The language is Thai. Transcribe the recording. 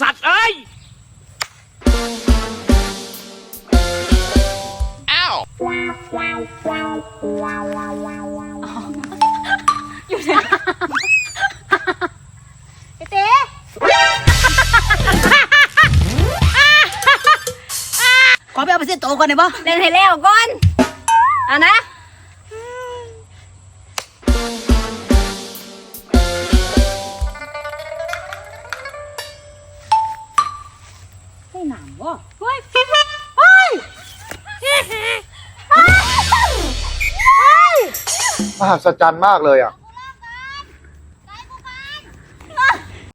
สัตว์เอ้ย อ้าว อยู่ไหนไอ้เต้ขอไปเอาไปเส้นโตก่อนได้ปะเล่นให้แล้วก่อนอะนะ ให้หนามบ่เฮ้ยเฮ้ย มหัศจรรย์มากเลยอะ